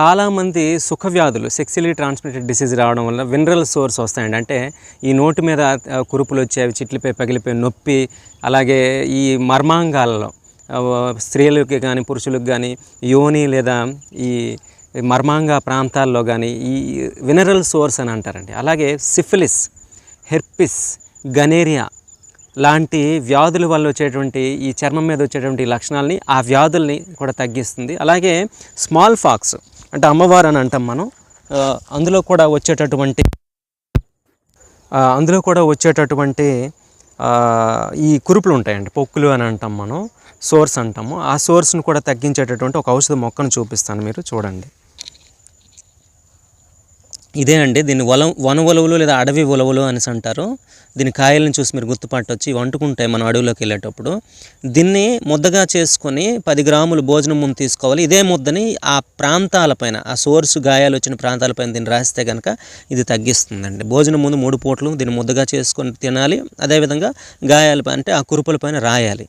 చాలామంది సుఖ వ్యాధులు సెక్సువలీ ట్రాన్స్మిటెడ్ డిసీజ్ రావడం వల్ల వినరల్ సోర్స్ వస్తాయండి. అంటే ఈ నోటి మీద కురుపులు వచ్చేవి చిట్లిపై పగిలిపోయి నొప్పి అలాగే ఈ మర్మాంగాలలో స్త్రీలకి స్త్రీలకు కానీ పురుషులకు కానీ యోని లేదా ఈ మర్మాంగ ప్రాంతాల్లో కానీ ఈ వినరల్ సోర్స్ అని అంటారండి. అలాగే సిఫిలిస్ హెర్పిస్ గనేరియా లాంటి వ్యాధుల వల్ల వచ్చేటువంటి ఈ చర్మం మీద వచ్చేటువంటి లక్షణాలని ఆ వ్యాధుల్ని కూడా తగ్గిస్తుంది. అలాగే స్మాల్ ఫాక్స్ అంటే అమ్మవారు అని అంటాం మనం. అందులో కూడా వచ్చేటటువంటి అందులో కూడా వచ్చేటటువంటి ఈ కురుపులు ఉంటాయండి పొక్కులు అని అంటాం మనం సోర్స్ అంటాము. ఆ సోర్స్ను కూడా తగ్గించేటటువంటి ఒక ఔషధ మొక్కను చూపిస్తాను మీరు చూడండి. ఇదే అండి దీన్ని వల వన ఉలవలు లేదా అడవి ఉలవలు అనేసి అంటారు. దీని కాయలను చూసి మీరు గుర్తుపట్టొచ్చు. వచ్చి వంటుకుంటాయి మనం అడవిలోకి వెళ్ళేటప్పుడు. దీన్ని ముద్దగా చేసుకొని పది గ్రాములు భోజనం ముందు తీసుకోవాలి. ఇదే ముద్దని ఆ ప్రాంతాలపైన ఆ సోర్స్ గాయాలు వచ్చిన ప్రాంతాలపైన దీన్ని రాస్తే కనుక ఇది తగ్గిస్తుందండి. భోజనం ముందు మూడు పూటలు దీన్ని ముద్దగా చేసుకొని తినాలి. అదేవిధంగా గాయాలపై అంటే ఆ కురుపులపైన రాయాలి.